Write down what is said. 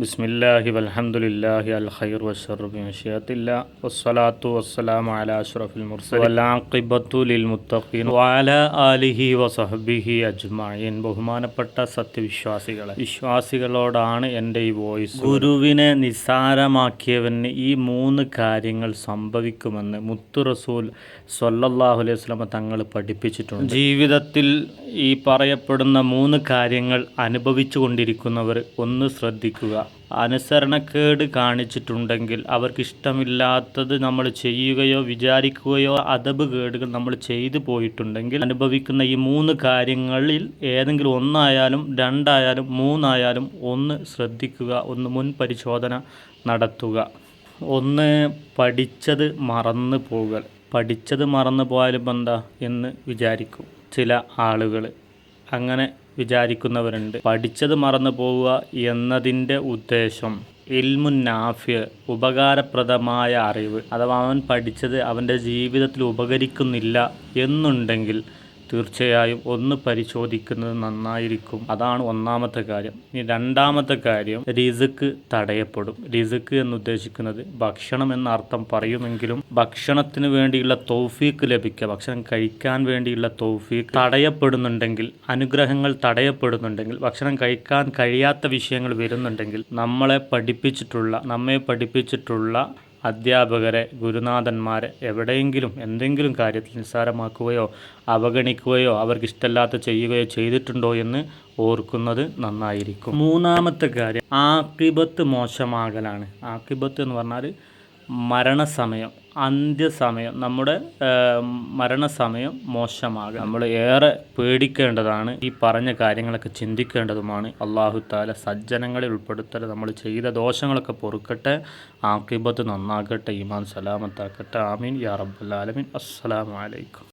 ബിസ്മില്ലാഹി വൽഹംദുലില്ലാഹി അൽ ഖൈർ വഷർബിഷിയത്തില്ല വസ്സലാത്തു വസ്സലാം അല അഷ്റഫുൽ മുർസലാഖിബത്തു ലിൽ മുത്തഖീൻ. വഅലാ ആലിഹി വസഹബിഹി അജ്മീൻ ബഹുമാനപ്പെട്ട സത്യവിശ്വാസികളെ വിശ്വാസികളോടാണ് എന്റെ ഈ വോയിസ്. ഗുരുവിനെ നിസ്സാരമാക്കിയവന് ഈ മൂന്ന് കാര്യങ്ങൾ സംഭവിക്കുമെന്ന് മുത്തു റസൂൽ സൊല്ലാഹു അലൈഹി വസ്ലമ തങ്ങൾ പഠിപ്പിച്ചിട്ടുണ്ട്. ജീവിതത്തിൽ ഈ പറയപ്പെടുന്ന മൂന്ന് കാര്യങ്ങൾ അനുഭവിച്ചു കൊണ്ടിരിക്കുന്നവർ ഒന്ന് ശ്രദ്ധിക്കുക. അനുസരണക്കേട് കാണിച്ചിട്ടുണ്ടെങ്കിൽ അവർക്ക് ഇഷ്ടമില്ലാത്തത് നമ്മൾ ചെയ്യുകയോ വിചാരിക്കുകയോ അതബ് കേടുകൾ നമ്മൾ ചെയ്തു പോയിട്ടുണ്ടെങ്കിൽ അനുഭവിക്കുന്ന ഈ മൂന്ന് കാര്യങ്ങളിൽ ഏതെങ്കിലും ഒന്നായാലും രണ്ടായാലും മൂന്നായാലും ഒന്ന് ശ്രദ്ധിക്കുക ഒന്ന് മുൻ പരിശോധന നടത്തുക. ഒന്ന് പഠിച്ചത് മറന്നു പോകൽ. പഠിച്ചത് മറന്നു പോയാലും എന്താ എന്ന് വിചാരിക്കും ചില ആളുകൾ. അങ്ങനെ വിചാരിക്കുന്നവരുണ്ട്. പഠിച്ചത് മറന്നു പോവുക എന്നതിന്റെ ഉദ്ദേശം ഇൽമുൻ നാഫ്യ ഉപകാരപ്രദമായ അറിവ്. അഥവാ അവൻ പഠിച്ചത് അവന്റെ ജീവിതത്തിൽ ഉപകരിക്കുന്നില്ല എന്നുണ്ടെങ്കിൽ തീർച്ചയായും ഒന്ന് പരിശോധിക്കുന്നത് നന്നായിരിക്കും. അതാണ് ഒന്നാമത്തെ കാര്യം. ഇനി രണ്ടാമത്തെ കാര്യം റിസുക്ക് തടയപ്പെടും. റിസുക്ക് എന്ന് ഉദ്ദേശിക്കുന്നത് ഭക്ഷണം എന്ന അർത്ഥം പറയുമെങ്കിലും ഭക്ഷണത്തിന് വേണ്ടിയുള്ള തൗഫീക്ക് ലഭിക്കുക ഭക്ഷണം കഴിക്കാൻ വേണ്ടിയുള്ള തൗഫീക്ക് തടയപ്പെടുന്നുണ്ടെങ്കിൽ അനുഗ്രഹങ്ങൾ തടയപ്പെടുന്നുണ്ടെങ്കിൽ ഭക്ഷണം കഴിക്കാൻ കഴിയാത്ത വിഷയങ്ങൾ വരുന്നുണ്ടെങ്കിൽ നമ്മളെ പഠിപ്പിച്ചിട്ടുള്ള നമ്മെ പഠിപ്പിച്ചിട്ടുള്ള അധ്യാപകരെ ഗുരുനാഥന്മാരെ എവിടെയെങ്കിലും എന്തെങ്കിലും കാര്യത്തിൽ നിസ്സാരമാക്കുകയോ അവഗണിക്കുകയോ അവർക്ക് ഇഷ്ടമല്ലാത്ത ചെയ്യുകയോ ചെയ്തിട്ടുണ്ടോ എന്ന് ഓർക്കുന്നത് നന്നായിരിക്കും. മൂന്നാമത്തെ കാര്യം ആക്കിബത്ത് മോശമാകലാണ്. ആക്കിബത്ത് എന്ന് പറഞ്ഞാൽ മരണസമയം. അന്ത്യസമയം നമ്മുടെ മരണസമയം മോശമാകും. നമ്മൾ ഏറെ പേടിക്കേണ്ടതാണ് ഈ പറഞ്ഞ കാര്യങ്ങളൊക്കെ ചിന്തിക്കേണ്ടതുമാണ്. അള്ളാഹു താല സജ്ജനങ്ങളിൽ ഉൾപ്പെടുത്തൽ നമ്മൾ ചെയ്ത ദോഷങ്ങളൊക്കെ പൊറുക്കട്ടെ. ആക്കിബത്ത് നന്നാക്കട്ടെ ഇമാൻ സലാമത്താക്കട്ടെ. ആമീൻ. യാ റബ്ബുൽ ആലമീൻ. അസ്സലാമു അലൈക്കും.